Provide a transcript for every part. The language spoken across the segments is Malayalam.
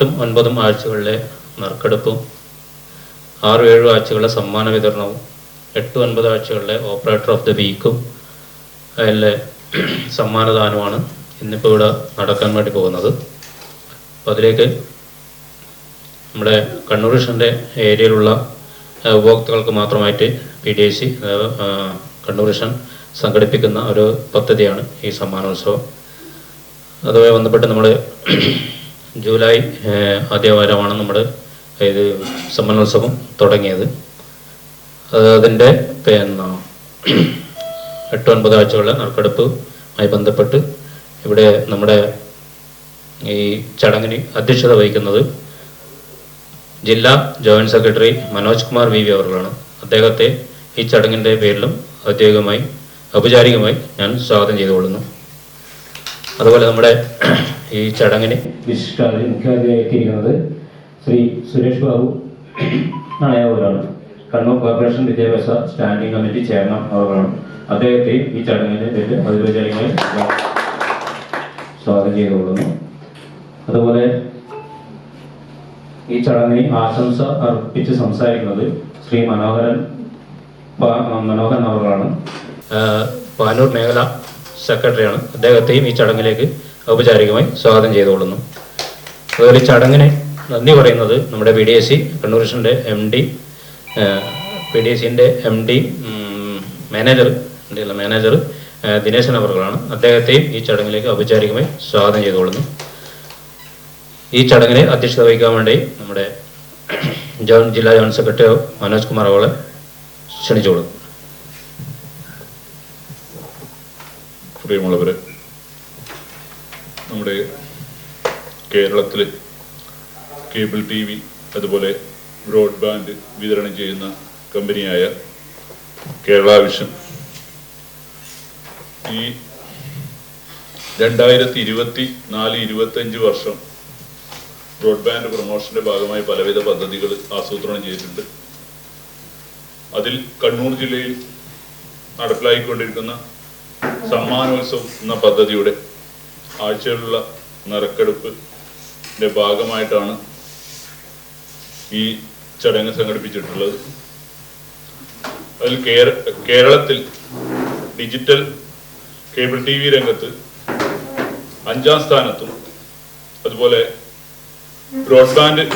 എട്ടും ഒൻപതും ആഴ്ചകളിലെ നറുക്കെടുപ്പും ആറും ഏഴും ആഴ്ചകളിലെ സമ്മാന വിതരണവും എട്ട് ഒൻപത് ആഴ്ചകളിലെ ഓപ്പറേറ്റർ ഓഫ് ദി വീക്കും അതിലെ സമ്മാനദാനമാണ് ഇന്നിപ്പോൾ ഇവിടെ നടക്കാൻ വേണ്ടി പോകുന്നത്. അപ്പോൾ അതിലേക്ക് നമ്മുടെ കണ്ണൂർ കൃഷ്ണന്റെ ഏരിയയിലുള്ള ഉപഭോക്താക്കൾക്ക് മാത്രമായിട്ട് P D I C Kannur Krishnan സംഘടിപ്പിക്കുന്ന ഒരു പദ്ധതിയാണ് ഈ സമ്മാനോത്സവം. അതുമായി ബന്ധപ്പെട്ട് നമ്മൾ ജൂലൈ ആദ്യവാരമാണ് നമ്മുടെ ഇത് സമ്മനോത്സവം തുടങ്ങിയത്. അതിന്റെ പിന്നെ എട്ട് ഒൻപത് ആഴ്ചയുള്ള നറുക്കെടുപ്പുമായി ബന്ധപ്പെട്ട് ഇവിടെ നമ്മുടെ ഈ ചടങ്ങിന് അധ്യക്ഷത വഹിക്കുന്നത് ജില്ലാ joint secretary Manoj Kumar V V അവர்களാണ് അദ്ദേഹത്തെ ഈ ചടങ്ങിന്റെ പേരിലും ഔദ്യോഗികമായി ഔപചാരികമായി ഞാൻ സ്വാഗതം ചെയ്തുകൊള്ളുന്നു. അതുപോലെ നമ്മുടെ ഈ ചടങ്ങിന് വിശിഷ്ടാതിഥി മുഖ്യാതിഥിയായിട്ടിരിക്കുന്നത് ശ്രീ സുരേഷ് ബാബു നായകരാണ് കണ്ണൂർ കോർപ്പറേഷൻ വിദ്യാഭ്യാസ സ്റ്റാൻഡിംഗ് കമ്മിറ്റി ചെയർമാൻ അവരാണ്. അദ്ദേഹത്തെ ഈ ചടങ്ങിന് അതിരചനങ്ങളിൽ സ്വാഗതം ചെയ്തുകൊള്ളുന്നു. അതുപോലെ ഈ ചടങ്ങിന് ആശംസ അർപ്പിച്ച് സംസാരിക്കുന്നത് ശ്രീ മനോഹരൻ മനോഹരൻ അവരാണ്. പാനൂർ മേഖല സെക്രട്ടറിയാണ് അദ്ദേഹത്തെയും ഈ ചടങ്ങിലേക്ക് ഔപചാരികമായി സ്വാഗതം ചെയ്തുകൊള്ളുന്നു. അതുപോലെ ചടങ്ങിന് നന്ദി പറയുന്നത് നമ്മുടെ P D S C Kannur കൃഷ്ണന്റെ M D P D S സിന്റെ എം ഡി മാനേജർ അല്ല മാനേജർ ദിനേശൻ അവർകളാണ്. അദ്ദേഹത്തെയും ഈ ചടങ്ങിലേക്ക് ഔപചാരികമായി സ്വാഗതം ചെയ്തുകൊള്ളുന്നു. ഈ ചടങ്ങിനെ അധ്യക്ഷത വഹിക്കാൻ വേണ്ടി നമ്മുടെ ജോൺ ജില്ലാ ജോയിന്റ് സെക്രട്ടറി മനോജ് കുമാർ അവളെ ക്ഷണിച്ചോളൂ പ്രിയമുള്ളവരെ നമ്മുടെ കേരളത്തിൽ കേബിൾ ടി വി അതുപോലെ ബ്രോഡ്ബാൻഡ് വിതരണം ചെയ്യുന്ന കമ്പനിയായ കേരള വിഷൻ ഈ രണ്ടായിരത്തി ഇരുപത്തി നാല് ഇരുപത്തഞ്ച് വർഷം ബ്രോഡ്ബാൻഡ് പ്രൊമോഷന്റെ ഭാഗമായി പലവിധ പദ്ധതികൾ ആസൂത്രണം ചെയ്തിട്ടുണ്ട്. അതിൽ കണ്ണൂർ ജില്ലയിൽ നടപ്പിലായിക്കൊണ്ടിരിക്കുന്ന സമ്മാനോത്സവം എന്ന പദ്ധതിയുടെ ആഴ്ചയിലുള്ള നറുക്കെടുപ്പിന്റെ ഭാഗമായിട്ടാണ് ഈ ചടങ്ങ് സംഘടിപ്പിച്ചിട്ടുള്ളത്. അതിൽ കേര- കേരളത്തിൽ ഡിജിറ്റൽ കേബിൾ ടി വി രംഗത്ത് അഞ്ചാം സ്ഥാനത്തും അതുപോലെ ബ്രോഡ്ബാൻഡ്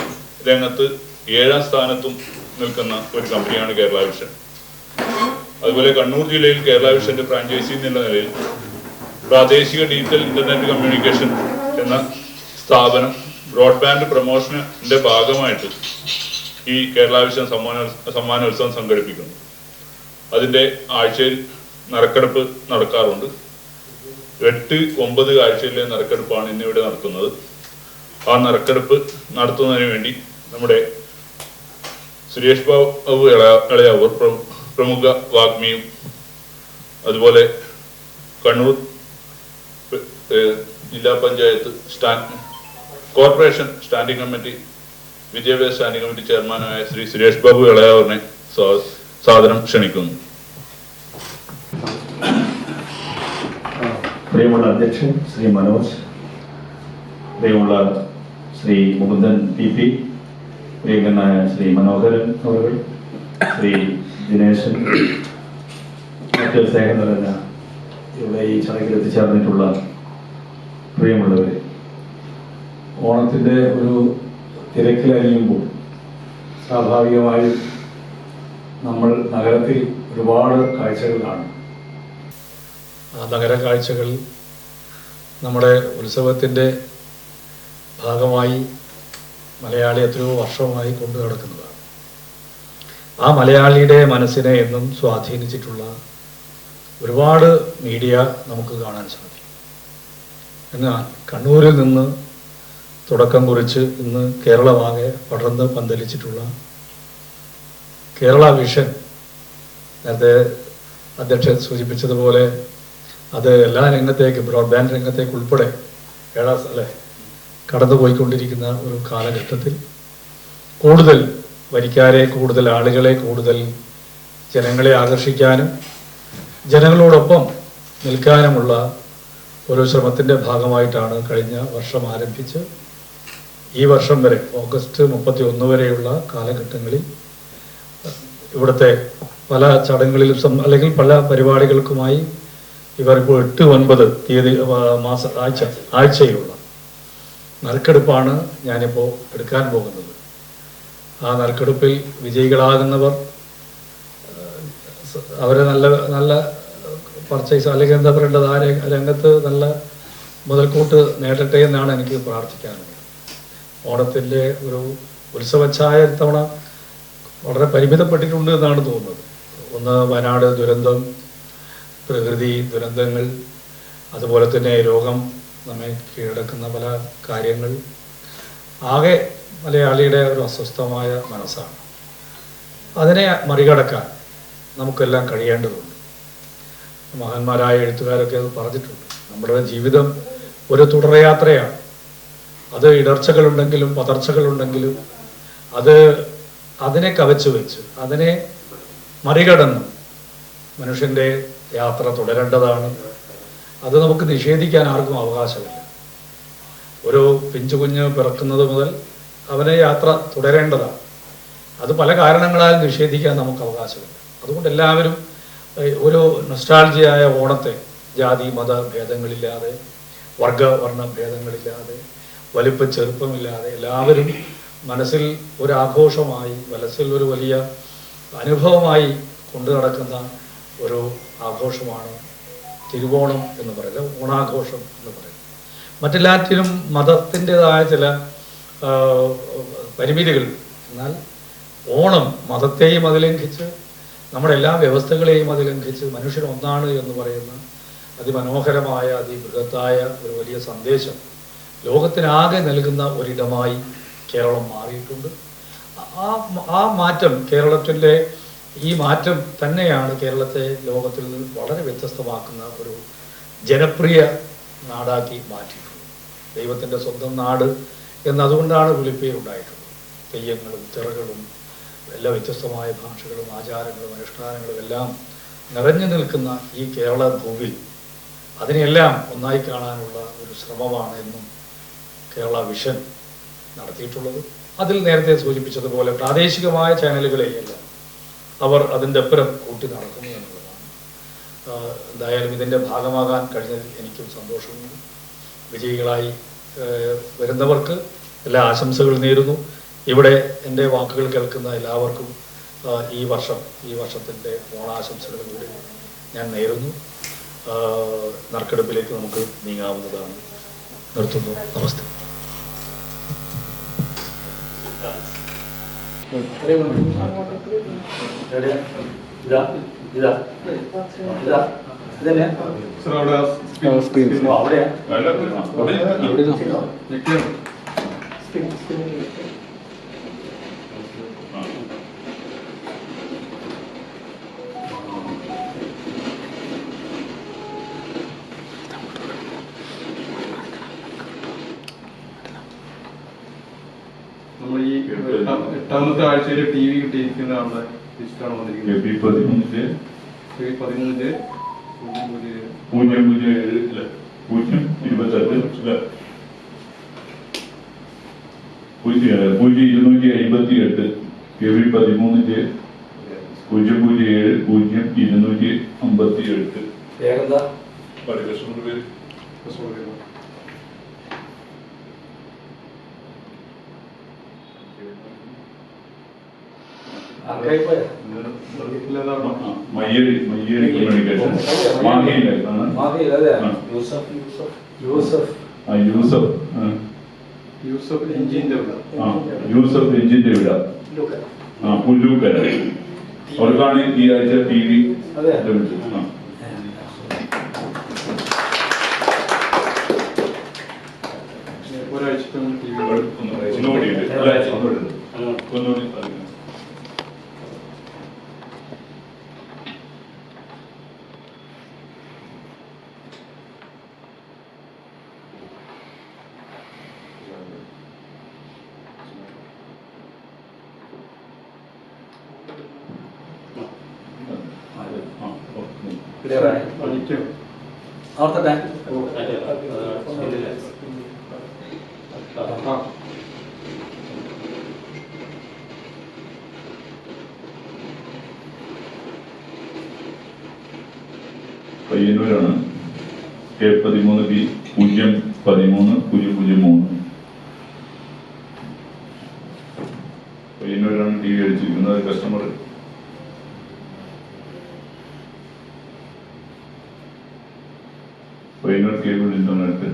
രംഗത്ത് ഏഴാം സ്ഥാനത്തും നിൽക്കുന്ന ഒരു കമ്പനിയാണ് കേരള വിഷൻ. അതുപോലെ കണ്ണൂർ ജില്ലയിൽ കേരള വിഷന്റെ ഫ്രാഞ്ചൈസി എന്നുള്ള നിലയിൽ പ്രാദേശിക ഡിജിറ്റൽ ഇന്റർനെറ്റ് കമ്മ്യൂണിക്കേഷൻ എന്ന സ്ഥാപനം ബ്രോഡ്ബാൻഡ് പ്രൊമോഷന്റെ ഭാഗമായിട്ട് ഈ കേരള വിഷൻ സമ്മാന സമ്മാനോത്സവം സംഘടിപ്പിക്കുന്നു. അതിന്റെ ആഴ്ചയിൽ നറുക്കെടുപ്പ് നടക്കാറുണ്ട്. എട്ട് ഒമ്പത് ആഴ്ചയിലെ നറുക്കെടുപ്പാണ് ഇന്നിവിടെ നടത്തുന്നത്. ആ നറുക്കെടുപ്പ് നടത്തുന്നതിന് വേണ്ടി നമ്മുടെ സുരേഷ് ബാബു ഇളയ- ഇളയാവൂർ പ്രമുഖ വാഗ്മിയും അതുപോലെ കണ്ണൂർ ജില്ലാ പഞ്ചായത്ത് സ്റ്റാൻ കോർപ്പറേഷൻ സ്റ്റാൻഡിംഗ് കമ്മിറ്റി വിദ്യാഭ്യാസ സ്റ്റാൻഡിംഗ് കമ്മിറ്റി ചെയർമാനായ ശ്രീ സുരേഷ് ബാബു ഇളയാവറിനെ സാധനം ക്ഷണിക്കുന്നു. പ്രിയമുള്ള അധ്യക്ഷൻ ശ്രീ മനോജ് പ്രിയമുള്ള ശ്രീ മുകുന്ദൻ പി പി പ്രിയങ്കനായ ശ്രീ മനോഹരൻ അവർ ശ്രീ ദിനേശൻ മറ്റ് സ്നേഹം നിറഞ്ഞ ഇവിടെ ഈ ചടങ്ങിൽ എത്തിച്ചേർന്നിട്ടുള്ള പ്രിയമുള്ളവരെ ഓണത്തിന്റെ ഒരു തിരക്കിലറിയുമ്പോൾ സ്വാഭാവികമായും നമ്മൾ നഗരത്തിൽ ഒരുപാട് കാഴ്ചകൾ കാണും. ആ നഗര കാഴ്ചകൾ നമ്മുടെ ഉത്സവത്തിന്റെ ഭാഗമായി മലയാളി എത്രയോ വർഷമായി കൊണ്ടു നടക്കുന്നതാണ്. ആ മലയാളിയുടെ മനസ്സിനെ എന്നും സ്വാധീനിച്ചിട്ടുള്ള ഒരുപാട് മീഡിയ നമുക്ക് കാണാൻ സാധിക്കും. എന്നാൽ കണ്ണൂരിൽ നിന്ന് തുടക്കം കുറിച്ച് ഇന്ന് കേരളമാകെ പടർന്ന് പന്തലിച്ചിട്ടുള്ള കേരള വിഷൻ നേരത്തെ അധ്യക്ഷൻ സൂചിപ്പിച്ചതുപോലെ അത് എല്ലാ രംഗത്തേക്കും ബ്രോഡ്ബാൻഡ് രംഗത്തേക്ക് ഉൾപ്പെടെ ഏഴാം അല്ലെ കടന്നുപോയിക്കൊണ്ടിരിക്കുന്ന ഒരു കാലഘട്ടത്തിൽ കൂടുതൽ വരിക്കാരെ കൂടുതൽ ആളുകളെ കൂടുതൽ ജനങ്ങളെ ആകർഷിക്കാനും ജനങ്ങളോടൊപ്പം നിൽക്കാനുമുള്ള ഒരു ശ്രമത്തിന്റെ ഭാഗമായിട്ടാണ് കഴിഞ്ഞ വർഷം ആരംഭിച്ച് ഈ വർഷം വരെ ഓഗസ്റ്റ് മുപ്പത്തി ഒന്ന് വരെയുള്ള കാലഘട്ടങ്ങളിൽ ഇവിടുത്തെ പല ചടങ്ങുകളിലും അല്ലെങ്കിൽ പല പരിപാടികൾക്കുമായി ഇവർ ഇപ്പോൾ എട്ട് ഒൻപത് തീയതി മാസ ആഴ്ച ആഴ്ചയിലുള്ള നറുക്കെടുപ്പാണ് ഞാനിപ്പോൾ എടുക്കാൻ പോകുന്നത്. ആ നറുക്കെടുപ്പിൽ വിജയികളാകുന്നവർ അവരെ നല്ല നല്ല പർച്ചേസ് അല്ലെങ്കിൽ എന്താ പറയേണ്ടത് ആ രംഗ- രംഗത്ത് നല്ല മുതൽക്കൂട്ട് നേടട്ടെ എന്നാണ് എനിക്ക് പ്രാർത്ഥിക്കാനുള്ളത്. ഓണത്തിന്റെ ഒരു ഉത്സവച്ഛായ ഇത്തവണ വളരെ പരിമിതപ്പെട്ടിട്ടുണ്ട് എന്നാണ് തോന്നുന്നത്. ഒന്ന് വയനാട് ദുരന്തം പ്രകൃതി ദുരന്തങ്ങൾ അതുപോലെ തന്നെ രോഗം നമ്മെ കീഴടക്കുന്ന പല കാര്യങ്ങൾ. ആകെ മലയാളിയുടെ ഒരു അസ്വസ്ഥമായ മനസ്സാണ്. അതിനെ മറികടക്കാൻ നമുക്കെല്ലാം കഴിയേണ്ടതുണ്ട്. മഹാന്മാരായ എഴുത്തുകാരൊക്കെ അത് പറഞ്ഞിട്ടുണ്ട്. നമ്മുടെ ജീവിതം ഒരു തുടർയാത്രയാണ്. അത് ഇടർച്ചകളുണ്ടെങ്കിലും പതർച്ചകളുണ്ടെങ്കിലും അത് അതിനെ കവച്ചു വെച്ച് അതിനെ മറികടന്ന് മനുഷ്യന്റെ യാത്ര തുടരേണ്ടതാണ്. അത് നമുക്ക് നിഷേധിക്കാൻ ആർക്കും അവകാശമില്ല. ഒരു പിഞ്ചു കുഞ്ഞ് പിറക്കുന്നത് മുതൽ അവനെ യാത്ര തുടരേണ്ടതാണ്. അത് പല കാരണങ്ങളാൽ നിഷേധിക്കാൻ നമുക്ക് അവകാശമില്ല. അതുകൊണ്ട് എല്ലാവരും ഒരു നൊസ്റ്റാൾജിയായ ഓണത്തെ ജാതി മത ഭേദങ്ങളില്ലാതെ വർഗ വർണ ഭേദങ്ങളില്ലാതെ വലിപ്പ ചെറുപ്പമില്ലാതെ എല്ലാവരും മനസ്സിൽ ഒരു ആഘോഷമായി മനസ്സിൽ ഒരു വലിയ അനുഭവമായി കൊണ്ടു നടക്കുന്ന ഒരു ആഘോഷമാണ് തിരുവോണം എന്ന് പറയുന്നത് ഓണാഘോഷം എന്ന് പറയുന്നത്. മറ്റെല്ലാറ്റിനും മതത്തിന്റെതായ ചില പരിമിതികൾ. എന്നാൽ ഓണം മതത്തെയും അതിലംഘിച്ച് നമ്മുടെ എല്ലാ വ്യവസ്ഥകളെയും അതിലംഘിച്ച് മനുഷ്യൻ ഒന്നാണ് എന്ന് പറയുന്ന അതിമനോഹരമായ അതിബൃഹത്തായ ഒരു വലിയ സന്ദേശം ലോകത്തിനാകെ നൽകുന്ന ഒരിടമായി കേരളം മാറിയിട്ടുണ്ട്. ആ ആ മാറ്റം കേരളത്തിന്റെ ഈ മാറ്റം തന്നെയാണ് കേരളത്തെ ലോകത്തിൽ നിന്ന് വളരെ വ്യത്യസ്തമാക്കുന്ന ഒരു ജനപ്രിയ നാടാക്കി മാറ്റിയിട്ടുള്ളത്. ദൈവത്തിന്റെ സ്വന്തം നാട് എന്നതുകൊണ്ടാണ് വിളിപ്പേരുണ്ടായിട്ടുള്ളത് തെയ്യങ്ങളും തിറകളും എല്ലാ വ്യത്യസ്തമായ ഭാഷകളും ആചാരങ്ങളും അനുഷ്ഠാനങ്ങളും എല്ലാം നിറഞ്ഞു നിൽക്കുന്ന ഈ കേരള ഭൂവിൽ അതിനെല്ലാം ഒന്നായി കാണാനുള്ള ഒരു ശ്രമമാണ് എന്നും കേരള വിഷൻ നടത്തിയിട്ടുള്ളത്. അതിൽ നേരത്തെ സൂചിപ്പിച്ചതുപോലെ പ്രാദേശികമായ ചാനലുകളെയല്ല അവർ അതിന്റെ അപ്പുറം കൂട്ടി നടക്കുന്നു എന്നുള്ളതാണ്. എന്തായാലും ഇതിന്റെ ഭാഗമാകാൻ കഴിഞ്ഞതിൽ എനിക്കും സന്തോഷമുണ്ട്. വിജയികളായി വരുന്നവർക്ക് എല്ലാ ആശംസകൾ നേരുന്നു. ഇവിടെ എന്റെ വാക്കുകൾ കേൾക്കുന്ന എല്ലാവർക്കും ഈ വർഷം ഈ വർഷത്തിന്റെ ഓണാശംസകൾ കൂടി ഞാൻ നേരുന്നു. നറുക്കെടുപ്പിലേക്ക് നമുക്ക് നീങ്ങാവുന്നതാണ്. നിർത്തുന്നു. നമസ്തേ. ഇതാ ഇതാ ഇതാ ഇതന്നെ അവിടെയാ നമ്മൾ ഈ എട്ടാം- ആഴ്ചയിൽ ടി വി കിട്ടിയിരിക്കുന്ന ആളുടെ ലിസ്റ്റാണ് വന്നിരിക്കുന്നത് പതിമൂന്നിൽ പൂജ്യം പൂജ്യം ഏഴ്. പൂജ്യം ഇരുപത്തെട്ട് പൂജ്യം പൂജ്യം ഇരുന്നൂറ്റി അമ്പത്തി എട്ട് എബി പതിമൂന്നിൽ പൂജ്യം പൂജ്യം ഏഴ് പൂജ്യം ഇരുന്നൂറ്റി അമ്പത്തി എട്ട് വേറെന്താ പരികൃഷ്ണന്റെ മയ്യഴി മയ്യഴി കമ്മ്യൂണിക്കേഷൻ യൂസഫ് യൂസഫ് യൂസഫ്. യൂസഫ്. യൂസഫ് എഞ്ചിന്റെ. യൂസഫ് എഞ്ചിന്റെ വിട ആ പുല്ലൂക്കര. അവർക്കാണ് ഈ ആഴ്ച ടി വി അതെ. അവിടുത്തെ പയ്യന്നൂരാണ്. കെ പതിമൂന്ന് ബി പൂജ്യം പതിമൂന്ന് പൂജ്യം പൂജ്യം മൂന്ന്. പയ്യന്നൂരാണ് T V അടിച്ചിരിക്കുന്നത്. Customer cable internet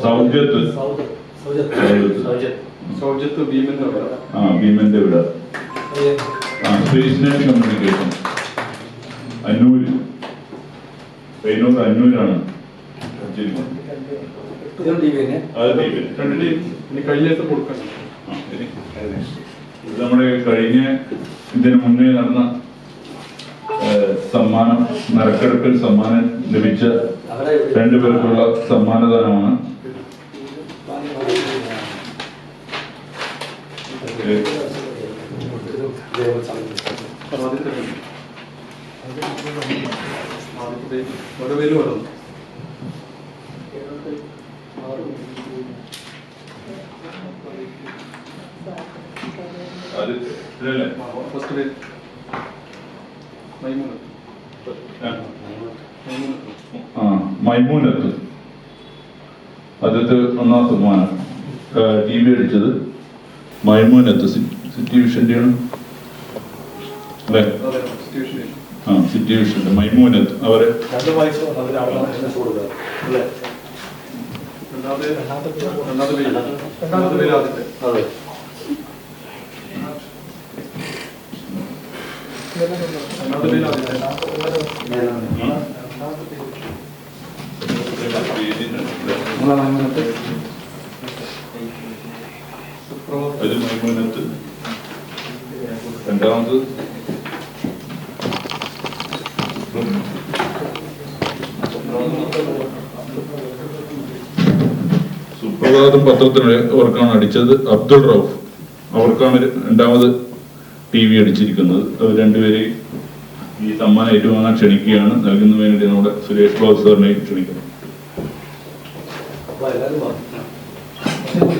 Saujath Saujath ഭീമന്റെ ആ ഭീമന്റെ ഇവിടെ ആ space net communication Annur Payyanur അന്നൂരാണ് ഇതും നമ്മുടെ കഴിഞ്ഞ ഇതിന് മുന്നേ നടന്ന സമ്മാനം നറുക്കെടുപ്പിൽ സമ്മാനം ലഭിച്ച രണ്ടുപേർക്കുള്ള സമ്മാനദാനമാണ്. ഏഹ്, ആദ്യത്തെ ടീം ആദ്യത്തെ ടീം ഓരോ പേര് പറഞ്ഞു അത് ഇതല്ലേ ഫസ്റ്റ് പേര് മൈമൂന ആ. മൈമൂന ആ മൈമൂനത്ത്. ആദ്യത്തെ ഒന്നാം സമ്മാനം ടി വി അടിച്ചത് മൈമൂനത്ത്. സിറ്റി വിഷന്റെയാണ് അല്ലേ? ആ സിറ്റി വിഷന്റെ മൈമൂനത്ത്. അവരെ രണ്ടാമത്തെ പേര് രണ്ടാമത്തെ പേര് ആദ്യത്തെ അതെ രണ്ടാമത്തെ പേര് ആദ്യത്തെ മൈമൂനത്ത്. സുപ്രഭാത് പത്രത്തിന് അവർക്കാണ് അടിച്ചത് അബ്ദുൾ റൌഫ്. അവർക്കാണ് രണ്ടാമത് ടി വി അടിച്ചിരിക്കുന്നത്. അവർ രണ്ടുപേരെയും ഈ സമ്മാനം ഏറ്റുവാങ്ങാൻ ക്ഷണിക്കുകയാണ്. നൽകുന്നതിന് വേണ്ടി നമ്മുടെ സുരേഷ് ബാബു സാറിനെ ക്ഷണിക്കുന്നു.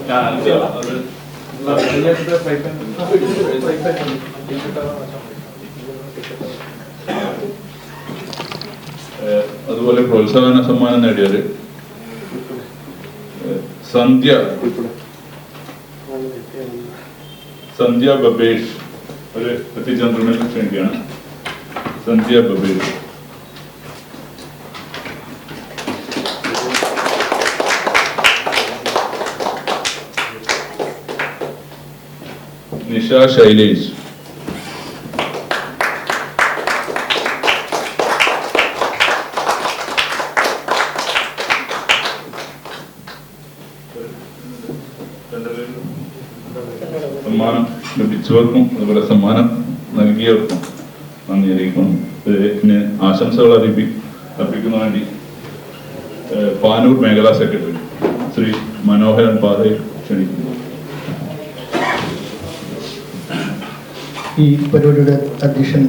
അതുപോലെ ഏഹ് അതുപോലെ പ്രോത്സാഹന സമ്മാനം നേടിയത് ഏഹ് സന്ധ്യ സന്ധ്യ ബബേഷ് ഒരു വ്യക്തിചന്ദ്രനിൽ വേണ്ടിയാണ്. സന്ധ്യ ബബേഷ്. നിഷ ശൈലേഷ് സമ്മാനം ലഭിച്ചവർക്കും അതുപോലെ സമ്മാനം നൽകിയവർക്കും നന്ദി അറിയിക്കണം ഇതിന് ആശംസകൾ അറിയിപ്പി അർപ്പിക്കുന്ന വേണ്ടി പാനൂർ മേഖലാ സെക്രട്ടറി ശ്രീ മനോഹരൻ പാതയിൽ ക്ഷണിക്കുന്നു. ഈ പരിപാടിയുടെ അധ്യക്ഷൻ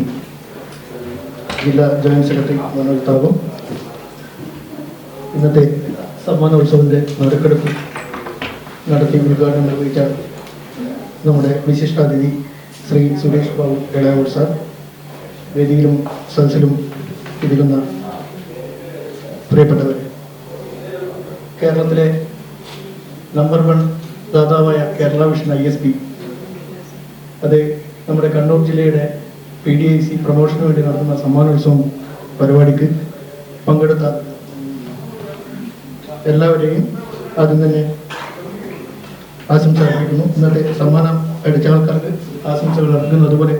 ജില്ലാ ജോയിന്റ് സെക്രട്ടറി മനോജ് താപം ഇന്നത്തെ സമ്മാനോത്സവത്തിന്റെ നറുക്കെടുപ്പ് നടത്തി ഉദ്ഘാടനം നിർവഹിച്ച നമ്മുടെ വിശിഷ്ടാതിഥി ശ്രീ സുരേഷ് ബാബു ഇളയാവൂർ സാർ. വേദിയിലും സദസ്സിലും ഇരിക്കുന്ന പ്രിയപ്പെട്ടവർ. കേരളത്തിലെ number one ദാതാവായ Kerala vision I S P. അത് നമ്മുടെ കണ്ണൂർ ജില്ലയുടെ പി ഡി ഐ സി പ്രമോഷന് വേണ്ടി നടത്തുന്ന സമ്മാനോത്സവം പരിപാടിക്ക് പങ്കെടുത്ത എല്ലാവരെയും ആദ്യം തന്നെ ആശംസ അർപ്പിക്കുന്നു ഇന്നത്തെ സമ്മാനം അടിച്ച ആൾക്കാർക്ക് ആശംസകൾ അർപ്പിക്കുന്നു അതുപോലെ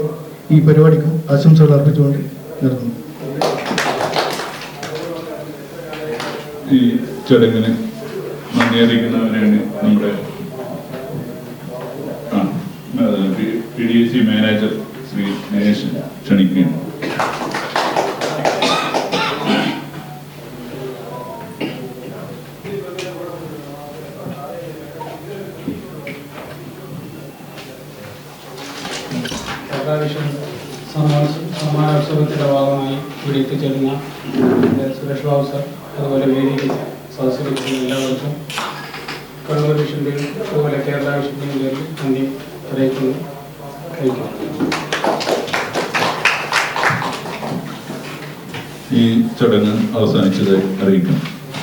ഈ പരിപാടിക്കും ആശംസകൾ അർപ്പിച്ചുകൊണ്ട് നിർത്തുന്നു. ഈ ചടങ്ങിന് നന്ദി അറിയിക്കുന്നവരെയാണ് നമ്മുടെ ആ P D S C manager Shri Dinesh ക്ഷണിക്കുകയാണ് പ്രകാശം സമ്മാനോത്സവത്തിന്റെ ഭാഗമായി ഇവിടെ എത്തിച്ചേരുന്ന ഏഹ്, സുരേഷ് ബാബു സർ അതുപോലെ വേദിയിൽ സദസ്സിലിരിക്കുന്ന എല്ലാവർക്കും കണ്ണൂർ വിഷന്റെയും അതുപോലെ കേരള വിഷന്റെയും പേരിൽ നന്ദി അറിയിക്കുന്നു ചടങ്ങ് അവസാനിച്ചത് അറിയിക്കുന്നു.